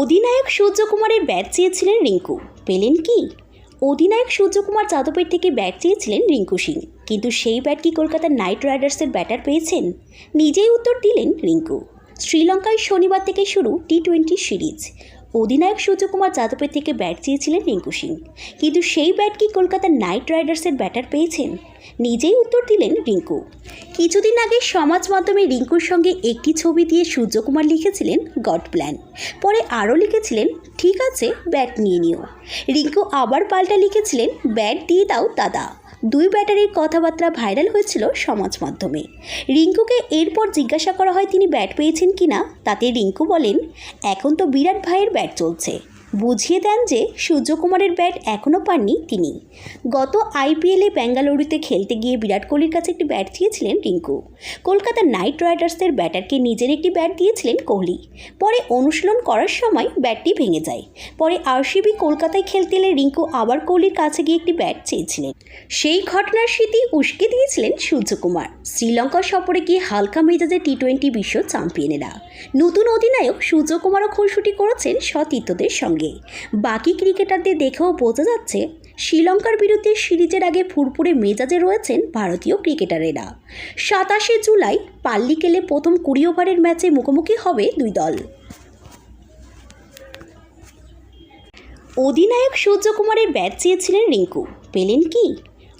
অধিনায়ক সূর্যকুমারের ব্যাট চেয়েছিলেন রিঙ্কু। পেলেন কি? অধিনায়ক সূর্যকুমার যাদবের থেকে ব্যাট চেয়েছিলেন রিঙ্কু সিং। কিন্তু সেই ব্যাট কি কলকাতার নাইট রাইডার্সের ব্যাটার পেয়েছেন? নিজেই উত্তর দিলেন রিঙ্কু। শ্রীলঙ্কায় শনিবার থেকে শুরু টি টোয়েন্টি সিরিজ। অধিনায়ক সূর্যকুমার যাদবের থেকে ব্যাট চেয়েছিলেন রিঙ্কু সিং। কিন্তু সেই ব্যাট কি কলকাতার নাইট রাইডার্সের ব্যাটার পেয়েছেন? নিজেই উত্তর দিলেন রিঙ্কু। কিছুদিন আগে সমাজ মাধ্যমে রিঙ্কুর সঙ্গে একটি ছবি দিয়ে সূর্যকুমার লিখেছিলেন গড প্ল্যান। পরে আরও লিখেছিলেন, ঠিক আছে, ব্যাট নিয়ে নিও। রিঙ্কু আবার পাল্টা লিখেছিলেন, ব্যাট দিয়ে দাও দাদা। দুই ব্যাটারির কথাবার্তা ভাইরাল হয়েছিল সমাজ মাধ্যমে। রিঙ্কুকে এরপর জিজ্ঞাসা করা হয় তিনি ব্যাট পেয়েছেন কিনা? তাতে রিঙ্কু বলেন, এখন তো বিরাট ভাইয়ের ব্যাট চলছে। বুঝিয়ে দেন যে সূর্যকুমারের ব্যাট এখনও পাননি তিনি। গত আইপিএলে বেঙ্গালুরুতে খেলতে গিয়ে বিরাট কোহলির কাছে একটি ব্যাট দিয়েছিলেন রিঙ্কু। কলকাতা নাইট রাইডার্সের ব্যাটারকে নিজের একটি ব্যাট দিয়েছিলেন কোহলি। পরে অনুশীলন করার সময় ব্যাটটি ভেঙে যায়। পরে আরসিবি কলকাতায় খেলতে এলে রিঙ্কু আবার কোহলির কাছে গিয়ে একটি ব্যাট চেয়েছিলেন। সেই ঘটনার স্মৃতি উস্কে দিয়েছিলেন সূর্যকুমার। শ্রীলঙ্কা সফরে গিয়ে হালকা মেজাজে টি টোয়েন্টি বিশ্ব চ্যাম্পিয়নেরা। নতুন অধিনায়ক সূর্যকুমারও খুনসুটি করেছেন সতীর্থদের সঙ্গে। বাকি ক্রিকেটারদের দেখেও বোঝা যাচ্ছে, শ্রীলঙ্কার বিরুদ্ধে সিরিজের আগে ফুরফুরে মেজাজে রয়েছেন ভারতীয় ক্রিকেটারেরা। সাতাশে জুলাই পাল্লিকেলে প্রথম কুড়ি ওভারের ম্যাচে মুখোমুখি হবে দুই দল। অধিনায়ক সূর্যকুমারের ব্যাট চেয়েছিলেন রিঙ্কু। পেলেন কি?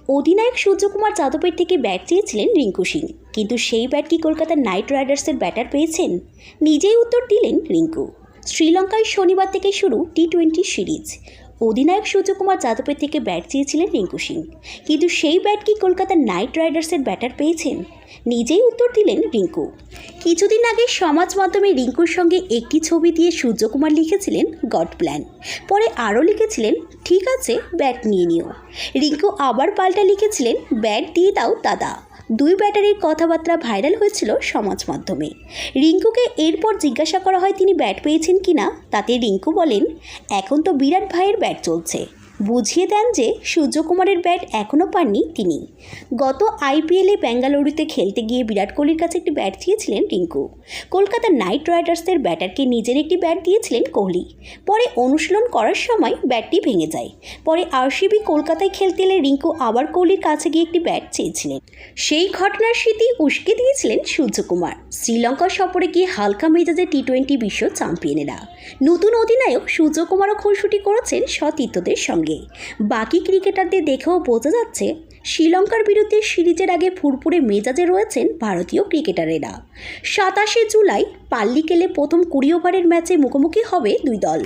অধিনায়ক সূর্যকুমার যাদবের থেকে ব্যাট চেয়েছিলেন রিঙ্কু সিং। কিন্তু সেই ব্যাট কি নাইট রাইডার্সের ব্যাটার পেয়েছেন? নিজেই উত্তর দিলেন রিঙ্কু। শ্রীলঙ্কায় শনিবার থেকে শুরু টি টোয়েন্টি সিরিজ। অধিনায়ক সূর্যকুমার যাদবের থেকে ব্যাট চেয়েছিলেন রিঙ্কু সিং। কিন্তু সেই ব্যাট কি কলকাতার নাইট রাইডার্সের ব্যাটার পেয়েছেন? নিজেই উত্তর দিলেন রিঙ্কু। কিছুদিন আগে সমাজ মাধ্যমে রিঙ্কুর সঙ্গে একটি ছবি দিয়ে সূর্যকুমার লিখেছিলেন গড প্ল্যান। পরে আরও লিখেছিলেন, ঠিক আছে, ব্যাট নিয়ে নিও। রিঙ্কু আবার পাল্টা লিখেছিলেন, ব্যাট দিয়ে দাও দাদা। দুই ব্যাটারির কথাবার্তা ভাইরাল হয়েছিল সমাজ মাধ্যমে। রিঙ্কুকে এরপর জিজ্ঞাসা করা হয় তিনি ব্যাট পেয়েছেন কিনা? তাতে রিঙ্কু বলেন, এখন তো বিরাট ভাইয়ের ব্যাট চলছে। বুঝিয়ে দেন যে সূর্যকুমারের ব্যাট এখনও পাননি তিনি। গত আইপিএলে বেঙ্গালুরুতে খেলতে গিয়ে বিরাট কোহলির কাছে একটি ব্যাট দিয়েছিলেন রিঙ্কু। কলকাতা নাইট রাইডার্সের ব্যাটারকে নিজের একটি ব্যাট দিয়েছিলেন কোহলি। পরে অনুশীলন করার সময় ব্যাটটি ভেঙে যায়। পরে আরসিবি কলকাতায় খেলতে এলে রিঙ্কু আবার কোহলির কাছে গিয়ে একটি ব্যাট চেয়েছিলেন। সেই ঘটনার স্মৃতি উস্কে দিয়েছিলেন সূর্যকুমার। শ্রীলঙ্কা সফরে গিয়ে হালকা মেজাজে টি টোয়েন্টি বিশ্ব চ্যাম্পিয়নেরা। নতুন অধিনায়ক সূর্যকুমারও খুনসুটি করেছেন সতীর্থদের সঙ্গে। বাকি ক্রিকেটারদের দেখেও বোঝা যাচ্ছে, শ্রীলঙ্কার বিরুদ্ধে সিরিজের আগে ফুরফুরে মেজাজে রয়েছেন ভারতীয় ক্রিকেটারেরা। সাতাশে জুলাই পাল্লিকেলে প্রথম কুড়ি ওভারের ম্যাচে মুখোমুখি হবে দুই দল।